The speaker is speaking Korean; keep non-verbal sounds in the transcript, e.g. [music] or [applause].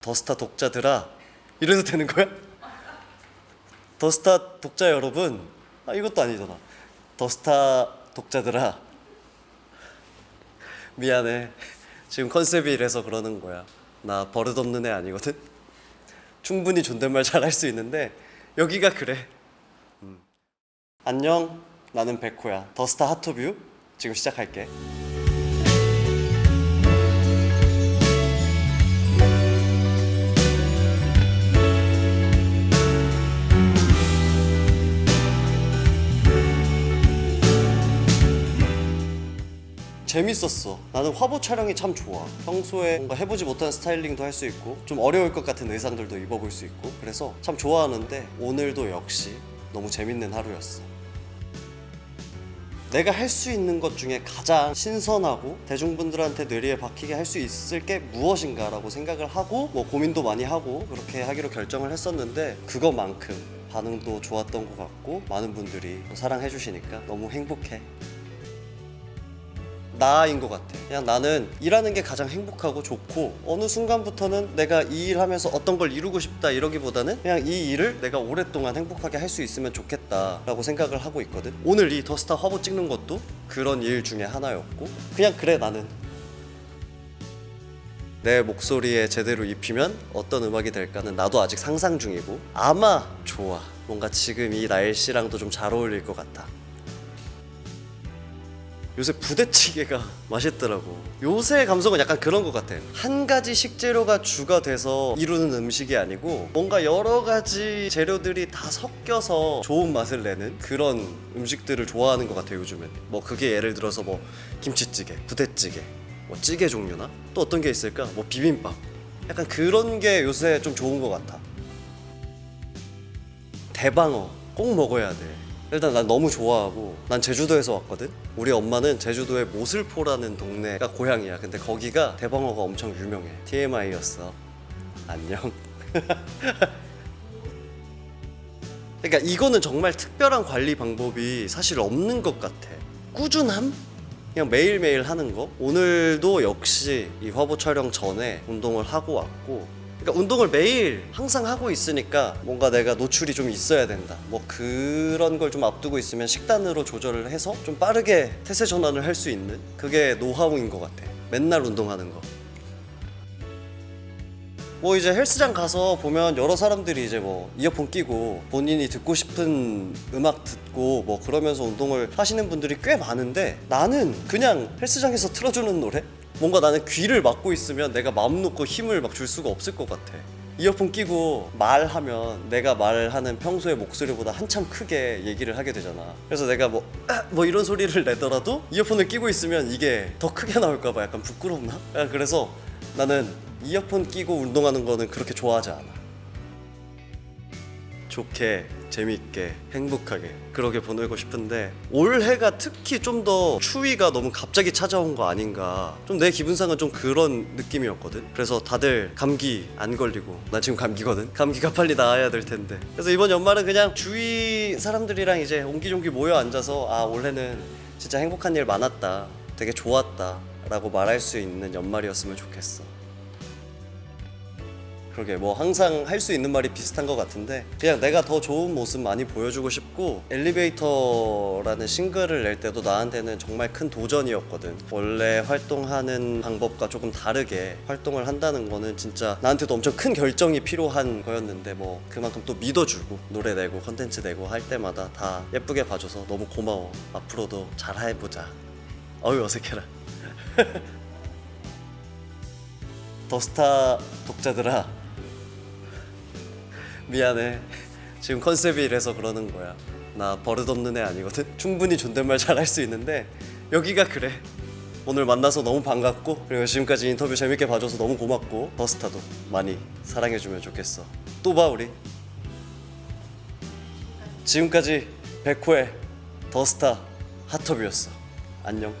더스타 독자들아. 이래도 되는 거야? 더스타 독자 여러분. 아 이것도 아니잖아. 더스타 독자들아. 미안해. 지금 컨셉이 이래서 그러는 거야. 나 버릇없는 애 아니거든. 충분히 존댓말 잘할 수 있는데 여기가 그래. 음. 안녕. 나는 백호야. 더스타 핫토뷰. 지금 시작할게 재밌었어. 나는 화보 촬영이 참 좋아. 평소에 뭔가 해보지 못한 스타일링도 할 수 있고 좀 어려울 것 같은 의상들도 입어볼 수 있고 그래서 참 좋아하는데 오늘도 역시 너무 재밌는 하루였어. 내가 할 수 있는 것 중에 가장 신선하고 대중분들한테 뇌리에 박히게 할 수 있을 게 무엇인가라고 생각을 하고 뭐 고민도 많이 하고 그렇게 하기로 결정을 했었는데 그것만큼 반응도 좋았던 것 같고 많은 분들이 사랑해 주시니까 너무 행복해. 나인 것 같아. 그냥 나는 일하는 게 가장 행복하고 좋고 어느 순간부터는 내가 이 일 하면서 어떤 걸 이루고 싶다 이러기보다는 그냥 이 일을 내가 오랫동안 행복하게 할 수 있으면 좋겠다라고 생각을 하고 있거든. 오늘 이 더스타 화보 찍는 것도 그런 일 중에 하나였고 그냥 그래 나는 내 목소리에 제대로 입히면 어떤 음악이 될까는 나도 아직 상상 중이고 아마 좋아. 뭔가 지금 이 날씨랑도 좀 잘 어울릴 것 같아. 요새 부대찌개가 [laughs] 맛있더라고. 요새 감성은 약간 그런 것 같아. 한 가지 식재료가 주가 돼서 이루는 음식이 아니고 뭔가 여러 가지 재료들이 다 섞여서 좋은 맛을 내는 그런 음식들을 좋아하는 것 같아 요즘엔. 뭐 그게 예를 들어서 뭐 김치찌개, 부대찌개, 뭐 찌개 종류나 또 어떤 게 있을까? 뭐 비빔밥. 약간 그런 게 요새 좀 좋은 것 같아. 대방어 꼭 먹어야 돼. 일단 난 너무 좋아하고 난 제주도에서 왔거든. 우리 엄마는 제주도의 모슬포라는 동네가 고향이야. 근데 거기가 대방어가 엄청 유명해. TMI였어. 안녕. [laughs] 그러니까 이거는 정말 특별한 관리 방법이 사실 없는 것 같아. 꾸준함? 그냥 매일매일 하는 거. 오늘도 역시 이 화보 촬영 전에 운동을 하고 왔고 그러니까 운동을 매일 항상 하고 있으니까 뭔가 내가 노출이 좀 있어야 된다. 뭐 그런 걸 좀 앞두고 있으면 식단으로 조절을 해서 좀 빠르게 태세 전환을 할 수 있는 그게 노하우인 것 같아. 맨날 운동하는 거. 뭐 이제 헬스장 가서 보면 여러 사람들이 이제 뭐 이어폰 끼고 본인이 듣고 싶은 음악 듣고 뭐 그러면서 운동을 하시는 분들이 꽤 많은데 나는 그냥 헬스장에서 틀어주는 노래? 뭔가 나는 귀를 막고 있으면 내가 마음 놓고 힘을 막 줄 수가 없을 것 같아. 이어폰 끼고 말하면 내가 말하는 평소의 목소리보다 한참 크게 얘기를 하게 되잖아. 그래서 내가 뭐, 아, 뭐 이런 소리를 내더라도 이어폰을 끼고 있으면 이게 더 크게 나올까봐 약간 부끄럽나? 그래서 나는 이어폰 끼고 운동하는 거는 그렇게 좋아하지 않아. 좋게, 재밌게, 행복하게 그렇게 보내고 싶은데 올해가 특히 좀 더 추위가 너무 갑자기 찾아온 거 아닌가. 좀 내 기분상은 좀 그런 느낌이었거든. 그래서 다들 감기 안 걸리고 나 지금 감기거든. 감기가 빨리 나아야 될 텐데. 그래서 이번 연말은 그냥 주위 사람들이랑 이제 옹기종기 모여 앉아서 아 올해는 진짜 행복한 일 많았다. 되게 좋았다. 라고 말할 수 있는 연말이었으면 좋겠어 그러게 뭐 항상 할 수 있는 말이 비슷한 것 같은데 그냥 내가 더 좋은 모습 많이 보여주고 싶고 엘리베이터라는 싱글을 낼 때도 나한테는 정말 큰 도전이었거든. 원래 활동하는 방법과 조금 다르게 활동을 한다는 거는 진짜 나한테도 엄청 큰 결정이 필요한 거였는데 뭐 그만큼 또 믿어주고 노래 내고 컨텐츠 내고 할 때마다 다 예쁘게 봐줘서 너무 고마워. 앞으로도 잘 해보자. 어휴 어색해라. [laughs] 더스타 독자들아 미안해. 지금 컨셉이 이래서 그러는 거야. 나 버릇없는 애 아니거든. 충분히 존댓말 잘할 수 있는데 여기가 그래. 오늘 만나서 너무 반갑고 그리고 지금까지 인터뷰 재밌게 봐줘서 너무 고맙고 더스타도 많이 사랑해주면 좋겠어. 또 봐 우리. 지금까지 백호의 더스타 핫터뷰였어. 안녕